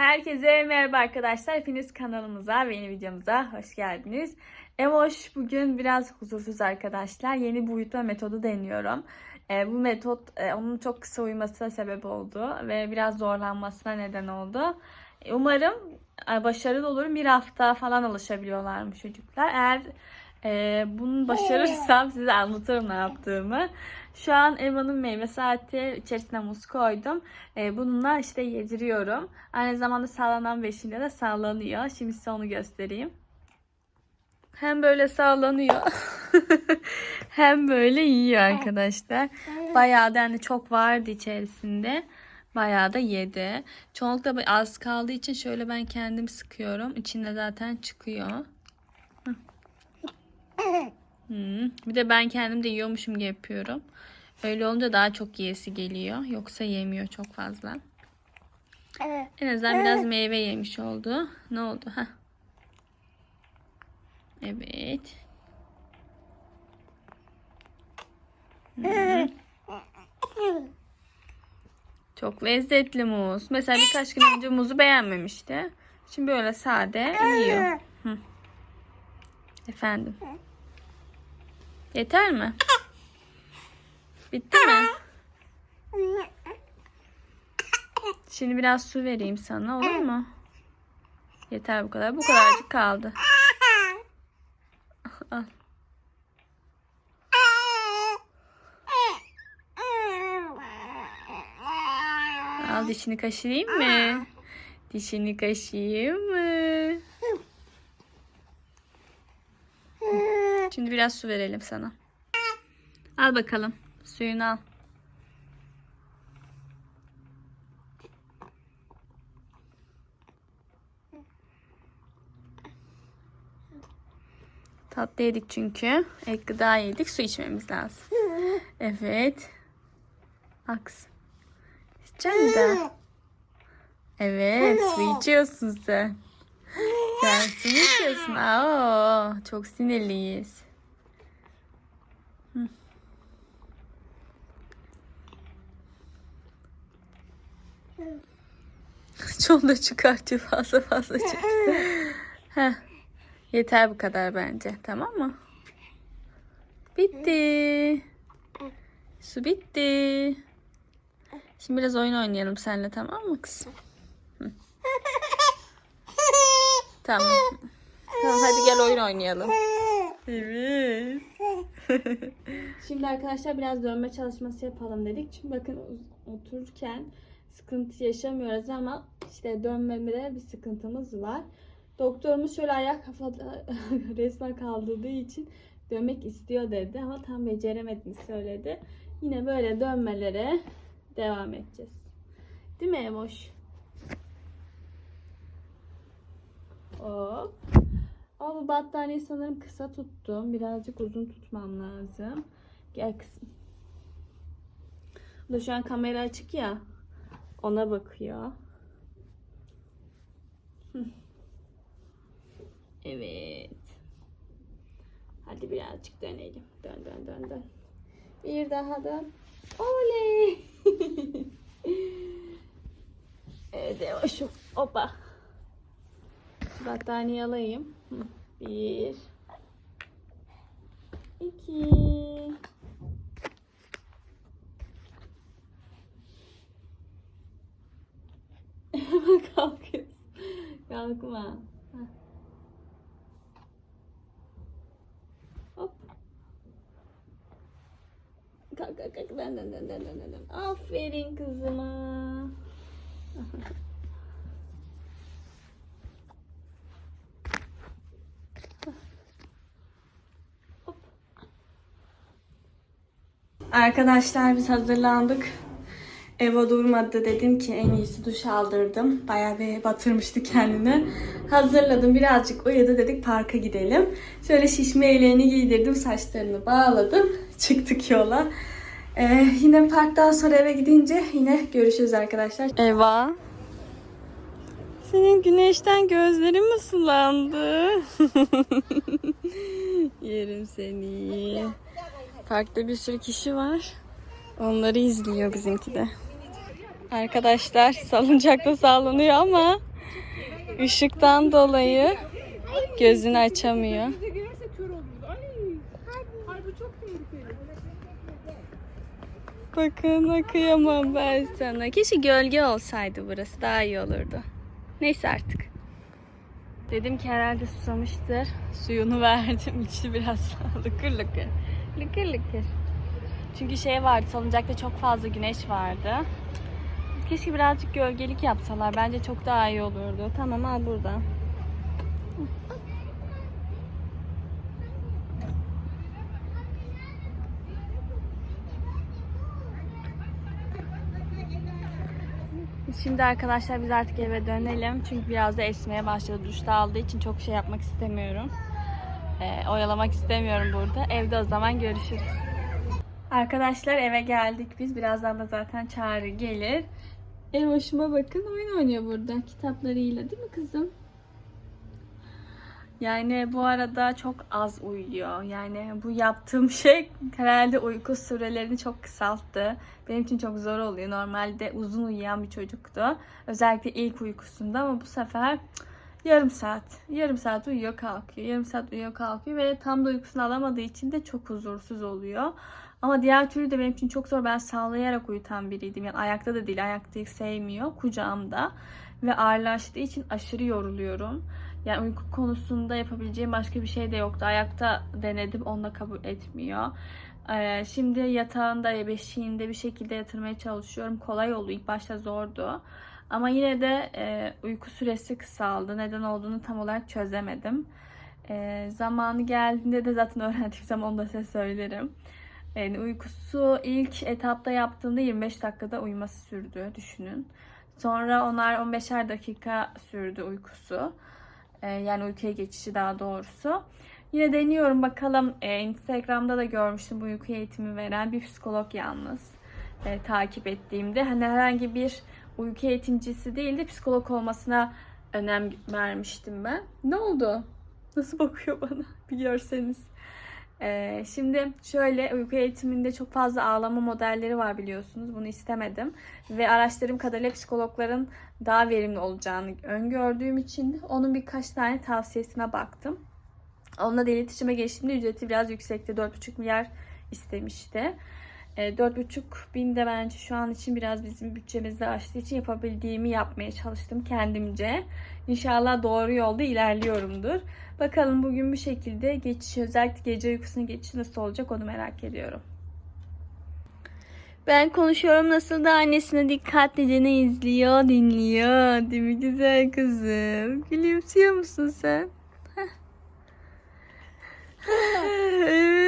Herkese merhaba arkadaşlar. Hepiniz kanalımıza ve yeni videomuza hoş geldiniz. Emoş bugün biraz huzursuz arkadaşlar. Yeni bir uyutma metodu deniyorum. E, bu metot e, onun çok kısa uyumasına sebep oldu ve biraz zorlanmasına neden oldu. E, umarım e, başarılı olurum. Bir hafta falan alışabiliyorlarmış çocuklar. Eğer e, bunu başarırsam size anlatırım ne yaptığımı. Şu an Eva'nın meyve saati içerisine muz koydum. E, bununla işte yediriyorum. Aynı zamanda sağlanan beşiğinde de sağlanıyor. Şimdi size onu göstereyim. Hem böyle sağlanıyor. hem böyle yiyor arkadaşlar. Bayağı da yani çok vardı içerisinde. Bayağı da yedi. Çoğunlukla az kaldığı için şöyle ben kendim sıkıyorum. İçinde zaten çıkıyor. Hmm. Bir de ben kendim de yiyormuşum gibi yapıyorum. Öyle olunca daha çok yiyesi geliyor. Yoksa yemiyor çok fazla. En azından biraz meyve yemiş oldu. Ne oldu? Heh. Evet. Hı. Çok lezzetli muz. Mesela birkaç gün önce muzu beğenmemişti. Şimdi böyle sade yiyor. Hı. Efendim. Yeter mi? Bitti mi? Şimdi biraz su vereyim sana olur mu? Yeter bu kadar. Bu kadarcık kaldı. Al. Al dişini kaşıyayım mı? Dişini kaşıyayım mı? Şimdi biraz su verelim sana. Al bakalım. Suyunu al. Tatlı yedik çünkü. Ek gıda yedik. Su içmemiz lazım. Evet. Aks. İçecek misin? Evet. Su içiyorsun sen. Sen mu içiyorsun? Aa, çok sinirliyiz. Hı. Çoğunu da çıkartıyor fazla fazla çıkıyor. Heh. Yeter bu kadar bence. Tamam mı? Bitti. Su bitti. Şimdi biraz oyun oynayalım seninle tamam mı kızım? Hı. Tamam. Tamam hadi gel oyun oynayalım. Evet. Şimdi arkadaşlar biraz dönme çalışması yapalım dedik. Çünkü bakın otururken sıkıntı yaşamıyoruz ama işte dönmemede bir sıkıntımız var. Doktorumuz şöyle ayak kafada resmen kaldırdığı için dönmek istiyor dedi ama tam beceremediğini söyledi. Yine böyle dönmelere devam edeceğiz. Değil mi Emoş? Hop. Ama bu battaniyeyi sanırım kısa tuttum. Birazcık uzun tutmam lazım. Gel kızım. Bu da şu an kamera açık ya. Ona bakıyor. Evet. Hadi birazcık dönelim. Dön dön dön dön. Bir daha dön. Oley. evet yavaş. Hoppa. Battaniye alayım. Bir. iki. Hemen kalkıyorsun. Kalkma. Hop. Kalk kalk kalk. Dön dön dön dön dön. Aferin kızıma. Arkadaşlar biz hazırlandık. Eva durmadı dedim ki en iyisi duş aldırdım. Bayağı bir batırmıştı kendini. Hazırladım birazcık uyudu dedik parka gidelim. Şöyle şişme eleğini giydirdim saçlarını bağladım. Çıktık yola. Ee, yine parktan sonra eve gidince yine görüşürüz arkadaşlar. Eva. Senin güneşten gözlerin mi sulandı? Yerim seni. Parkta bir sürü kişi var. Onları izliyor bizimki de. Arkadaşlar salıncakta sallanıyor ama Işıktan dolayı gözünü açamıyor. Bakın kıyamam ben sana. Keşke gölge olsaydı burası daha iyi olurdu. Neyse artık. Dedim ki herhalde susamıştır. Suyunu verdim. İçti biraz. lıkır lıkır. Lıkır lıkır. Çünkü şey vardı salıncakta çok fazla güneş vardı. Keşke birazcık gölgelik yapsalar. Bence çok daha iyi olurdu. Tamam al buradan. Şimdi arkadaşlar biz artık eve dönelim. Çünkü biraz da esmeye başladı. Duşta aldığı için çok şey yapmak istemiyorum. Ee, oyalamak istemiyorum burada. Evde o zaman görüşürüz. Arkadaşlar eve geldik biz. Birazdan da zaten Çağrı gelir. Ev hoşuma bakın oyun oynuyor burada kitaplarıyla değil mi kızım? Yani bu arada çok az uyuyor. Yani bu yaptığım şey herhalde uyku sürelerini çok kısalttı. Benim için çok zor oluyor. Normalde uzun uyuyan bir çocuktu. Özellikle ilk uykusunda ama bu sefer cık, yarım saat. Yarım saat uyuyor kalkıyor. Yarım saat uyuyor kalkıyor ve tam da uykusunu alamadığı için de çok huzursuz oluyor. Ama diğer türlü de benim için çok zor. Ben sağlayarak uyutan biriydim. Yani ayakta da değil. Ayakta sevmiyor. Kucağımda. Ve ağırlaştığı için aşırı yoruluyorum. Yani uyku konusunda yapabileceğim başka bir şey de yoktu. Ayakta denedim. Onunla kabul etmiyor. Ee, şimdi yatağında, beşiğinde bir şekilde yatırmaya çalışıyorum. Kolay oldu. İlk başta zordu. Ama yine de e, uyku süresi kısaldı. Neden olduğunu tam olarak çözemedim. E, zamanı geldiğinde de zaten öğrendiğim zaman onu da size söylerim. Yani uykusu ilk etapta yaptığımda 25 dakikada uyuması sürdü düşünün. Sonra onlar 15'er dakika sürdü uykusu. Ee, yani uykuya geçişi daha doğrusu. Yine deniyorum bakalım. Ee, Instagram'da da görmüştüm bu uyku eğitimi veren bir psikolog yalnız. Ee, takip ettiğimde. Hani herhangi bir uyku eğitimcisi değil de psikolog olmasına önem vermiştim ben. Ne oldu? Nasıl bakıyor bana? Biliyorsanız. Ee, şimdi şöyle uyku eğitiminde çok fazla ağlama modelleri var biliyorsunuz. Bunu istemedim. Ve araştırdığım kadarıyla psikologların daha verimli olacağını öngördüğüm için onun birkaç tane tavsiyesine baktım. Onunla da iletişime geçtiğimde ücreti biraz yüksekti. 4,5 milyar istemişti. E, 4,5 bin de bence şu an için biraz bizim bütçemizi aştığı için yapabildiğimi yapmaya çalıştım kendimce. İnşallah doğru yolda ilerliyorumdur. Bakalım bugün bir şekilde geçiş özellikle gece uykusuna geçiş nasıl olacak onu merak ediyorum. Ben konuşuyorum nasıl da annesine dikkatlice ne izliyor, dinliyor. Değil mi güzel kızım? Gülümsüyor musun sen? Evet.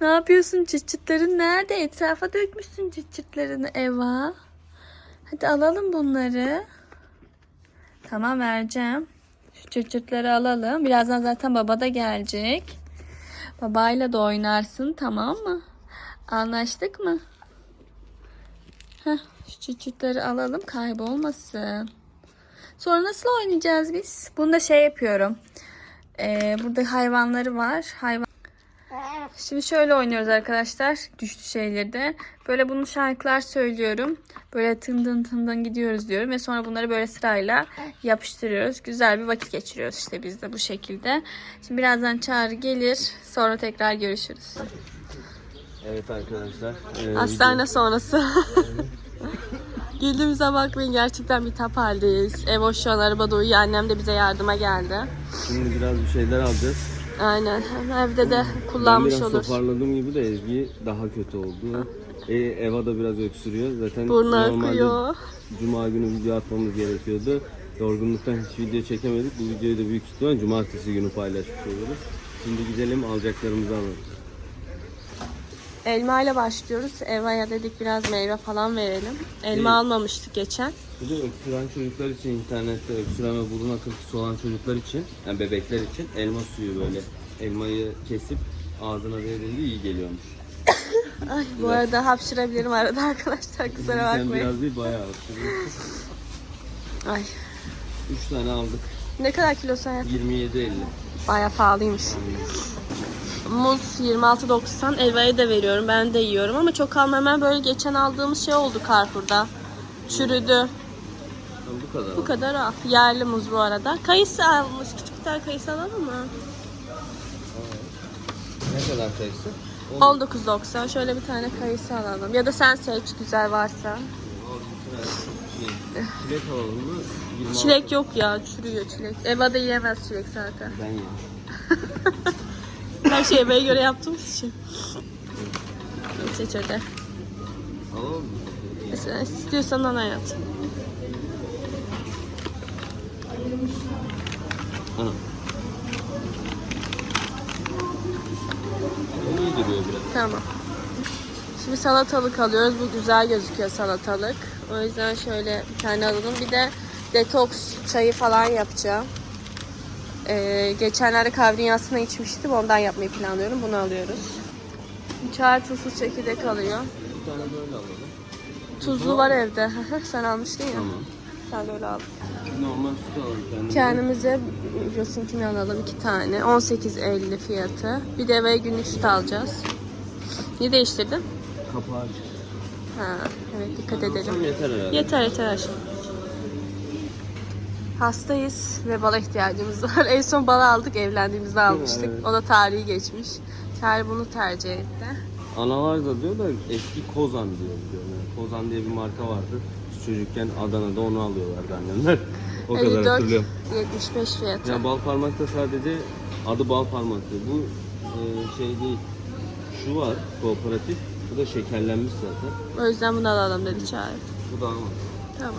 Ne yapıyorsun? Çıt çıtların nerede? Etrafa dökmüşsün çıt çıtlarını Eva. Hadi alalım bunları. Tamam vereceğim. Şu çıt çıtları alalım. Birazdan zaten baba da gelecek. Babayla da oynarsın tamam mı? Anlaştık mı? Heh, şu çıt çıtları alalım kaybolmasın. Sonra nasıl oynayacağız biz? Bunu da şey yapıyorum. Ee, burada hayvanları var. Hayvan Şimdi şöyle oynuyoruz arkadaşlar. Düştü şeyleri de. Böyle bunu şarkılar söylüyorum. Böyle tındın tındın gidiyoruz diyorum. Ve sonra bunları böyle sırayla yapıştırıyoruz. Güzel bir vakit geçiriyoruz işte biz de bu şekilde. Şimdi birazdan Çağrı gelir. Sonra tekrar görüşürüz. Evet arkadaşlar. e, Hastane sonrası. Geldiğimize bakmayın gerçekten bir tap haldeyiz. Ev şu an arabada uyuyor. Annem de bize yardıma geldi. video- Şimdi biraz bir şeyler alacağız. Aynen. Evde de Ben kullanmış biraz olur. toparladığım gibi de Ezgi daha kötü oldu. E, Eva da biraz öksürüyor. Zaten Burnu normalde akıyor. Cuma günü video atmamız gerekiyordu. Yorgunluktan hiç video çekemedik. Bu videoyu da büyük ihtimal cumartesi günü paylaşmış oluruz. Şimdi gidelim alacaklarımızı alalım. Elma ile başlıyoruz. Eva'ya dedik biraz meyve falan verelim. Elma İyi. almamıştık geçen. Bir de öksüren çocuklar için internette öksüren ve burun akıntısı olan çocuklar için yani bebekler için elma suyu böyle elmayı kesip ağzına verildiğinde iyi geliyormuş. Ay bu arada hapşırabilirim arada arkadaşlar kusura Sen bakmayın. biraz değil bayağı öksürüyorsun. Ay 3 tane aldık. ne kadar kilosu hayat? 27.50. Baya pahalıymış. Muz 26.90 Elva'ya da veriyorum. Ben de yiyorum ama çok almam. Hemen böyle geçen aldığımız şey oldu Carrefour'da. Çürüdü. Bu kadar. Bu kadar al. Yerli muz bu arada. Kayısı almış. Küçük bir tane kayısı alalım mı? Ne kadar kayısı? On- 19.90. Şöyle bir tane kayısı alalım. Ya da sen seç güzel varsa. Şey, çilek alalım mı? 26. Çilek yok ya. Çürüyor çilek. Eva'da yiyemez çilek zaten. Ben yerim. Her şeyi eve göre yaptığımız için. Seç hadi. Alalım mı? Mesela istiyorsan ana yat. Tamam. Şimdi salatalık alıyoruz. Bu güzel gözüküyor salatalık. O yüzden şöyle bir tane alalım. Bir de detoks çayı falan yapacağım. Ee, geçenlerde kahve dünyasına içmiştim. Ondan yapmayı planlıyorum. Bunu alıyoruz. Çay tuzsuz çekirdek alıyor. Bir tane böyle alalım. Tuzlu var evde. Sen almıştın ya. Tamam. Sen de öyle al. Normal süt alalım kendimize. Kendimize Migros'unkini alalım iki tane. 18.50 fiyatı. Bir de eve günlük süt alacağız. Niye değiştirdin? Kapağı aç. Ha, evet dikkat edelim. yeter herhalde. Yeter yeter aşkım. Hastayız ve bala ihtiyacımız var. En son bala aldık evlendiğimizde almıştık. Evet. O da tarihi geçmiş. Çağrı bunu tercih etti. Analar da diyor da eski Kozan diyor. diyor. Yani Kozan diye bir marka vardı. Biz çocukken Adana'da onu alıyorlardı annemler. o kadar 54 hatırlıyorum. 75 fiyatı. Ya bal parmakta sadece adı bal parmaktı. Bu e, şey değil. Şu var kooperatif. Bu da şekerlenmiş zaten. O yüzden bunu alalım dedi Çağrı. Bu da ama. Tamam.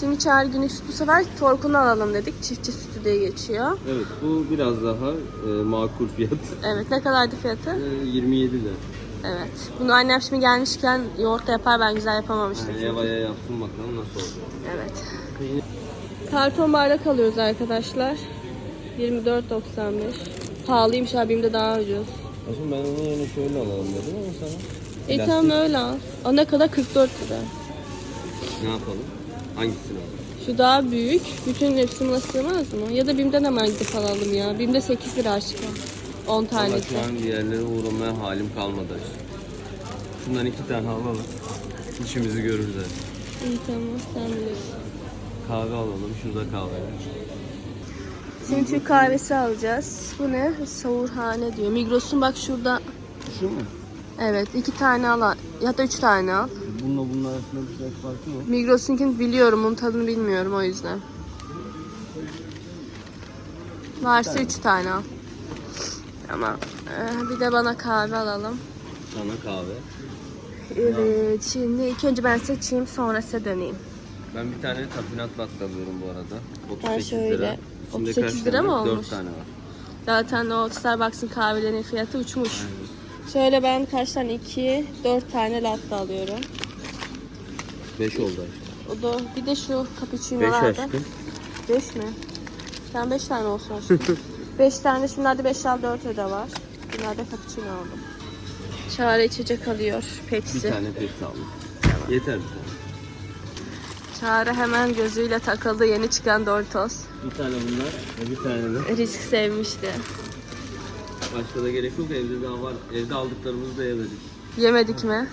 Şimdi Çağrı günlük süt bu sefer torkunu alalım dedik. Çiftçi sütü diye geçiyor. Evet bu biraz daha e, makul fiyat. Evet ne kadardı fiyatı? E, 27 lira. Evet. Bunu annem şimdi gelmişken yoğurtla yapar ben güzel yapamamıştım. Yani Eva'ya yapsın bakalım nasıl olacak. Evet. Karton bardak alıyoruz arkadaşlar. 24.95. Pahalıymış abim daha ucuz. Aslında ben onun yerine şöyle alalım dedim ama sana. E tamam öyle al. Ne kadar? 44 lira. Ne yapalım? Hangisini alalım? Şu daha büyük. Bütün hepsi buna sığmaz mı? Ya da BİM'den hemen gidip alalım ya. BİM'de 8 lira aşkım. 10 Ama tanesi. şu an bir yerlere uğramaya halim kalmadı. Şundan iki tane alalım. İşimizi görür zaten. İyi tamam sen bilirsin. Kahve alalım. Şurada kahve. Şimdi Türk kahvesi alacağız. Bu ne? Savurhane diyor. Migros'un bak şurada. Şu mu? Evet iki tane al. Ya da üç tane al. Bununla bunun arasında bir şey farkı mı? Migros'unkini biliyorum. Onun tadını bilmiyorum o yüzden. Varsa üç tane al. Ama e, bir de bana kahve alalım. Sana kahve. Evet şimdi ilk önce ben seçeyim sonra size döneyim. Ben bir tane tafinat latte alıyorum bu arada. Ben 38 şöyle- lira. İçinde 38 kaç lira tane mı var? olmuş? Dört tane var. Zaten o Starbucks'ın kahvelerinin fiyatı uçmuş. Şöyle ben kaç tane? 2, 4 tane latte alıyorum. 5 oldu. O da bir de şu 5 cappuccino'larda. aşkım. 5 mi? Sen 5 tane olsun aşkım. 5 tane şunlarda 5 al 4 öde var. Bunlarda cappuccino aldım. Çare içecek alıyor. Bir Pepsi. tane Pepsi aldım. Yeter bir tane. Çare hemen gözüyle takıldı yeni çıkan Doritos. Bir tane bunlar ve bir tane de. Risk sevmişti. Başka da gerek yok. Evde daha var. Evde aldıklarımızı da yemedik. Yemedik mi?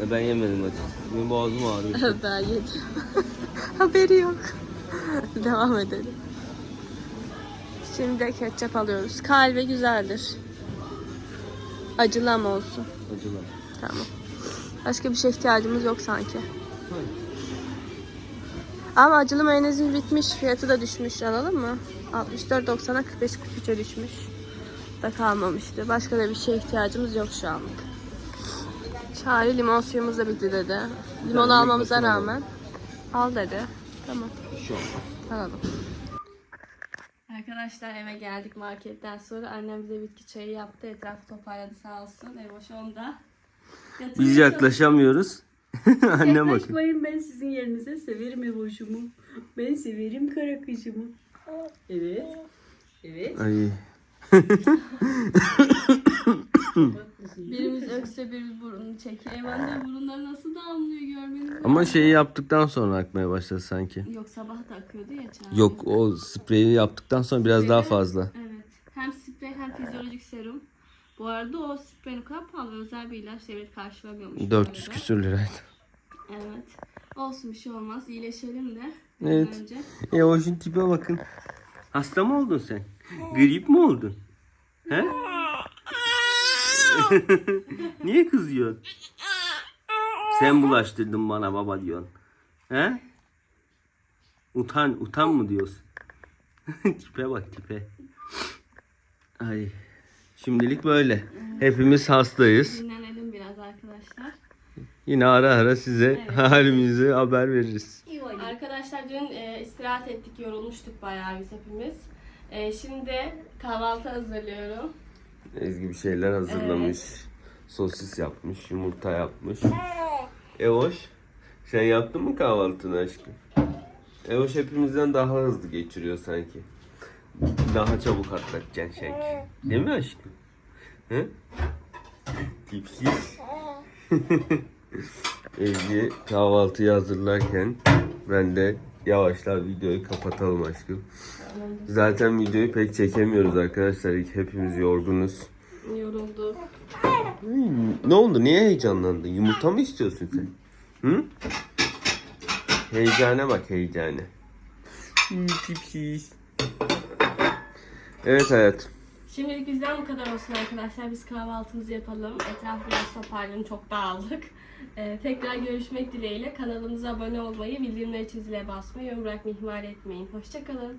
Ya ben yemedim açıkçası. Benim boğazım ağrıyor. ben yedim. Haberi yok. Devam edelim. Şimdi de ketçap alıyoruz. Kalbe güzeldir. Acılı ama olsun. Acılar. Tamam. Başka bir şey ihtiyacımız yok sanki. Ama acılı mayonezin bitmiş. Fiyatı da düşmüş. Alalım mı? 64.90'a 45.43'e düşmüş. Da kalmamıştı. Başka da bir şeye ihtiyacımız yok şu anlık. Çare limon suyumuz da bitti dedi. Limon tane almamıza rağmen al dedi. Tamam. Bir şey. Alalım. Arkadaşlar eve geldik marketten sonra. Annem bize bitki çayı yaptı. Etrafı toparladı sağ olsun. Ev boş onda. Biz yaklaşamıyoruz. Annem bakın. Yaklaşmayın ben sizin yerinize severim evoşumu. Ben severim kara kışımı. Evet. Evet. Ay. Birimiz ökse birimiz burnunu çekiyor. Ev anne burunları nasıl damlıyor görmeniz. Ama şeyi yaptıktan sonra akmaya başladı sanki. Yok sabah da akıyordu ya çay. Yok o spreyi yaptıktan sonra biraz daha fazla. Evet. Hem sprey hem fizyolojik serum. Bu arada o spreyin kadar pahalı. Özel bir ilaç devlet karşılamıyormuş. bu 400 arada. küsür liraydı. Evet. Olsun bir şey olmaz. İyileşelim de. Evet. Önce. E o şimdi tipe bakın. Hasta mı oldun sen? Grip mi oldun? He? Niye kızıyorsun? Sen bulaştırdın bana baba diyorsun. He? Utan, utan mı diyorsun? tipe bak tipe. Ay. Şimdilik böyle. Hepimiz hastayız. Dinlenelim biraz arkadaşlar. Yine ara ara size halimizi haber veririz. Arkadaşlar dün e, istirahat ettik, yorulmuştuk bayağı biz hepimiz. E, şimdi kahvaltı hazırlıyorum. Ezgi bir şeyler hazırlamış. Sosis yapmış, yumurta yapmış. Evoş, sen yaptın mı kahvaltını aşkım? Evoş hepimizden daha hızlı geçiriyor sanki. Daha çabuk atlatacaksın sanki. Değil mi aşkım? Hı? Tipsiz. Ezgi kahvaltıyı hazırlarken ben de yavaşlar videoyu kapatalım aşkım. Zaten videoyu pek çekemiyoruz arkadaşlar. Hepimiz yorgunuz. Yorulduk. Hmm, ne oldu? Niye heyecanlandın? Yumurta mı istiyorsun sen? Hı? Heyecane bak heyecane. Hmm, tipsiz. Evet hayat. Şimdilik bizden bu kadar olsun arkadaşlar. Biz kahvaltımızı yapalım. Etraf biraz toparlanın. Çok dağıldık. E, tekrar görüşmek dileğiyle. Kanalımıza abone olmayı, bildirimleri çizile basmayı, yorum bırakmayı ihmal etmeyin. Hoşçakalın.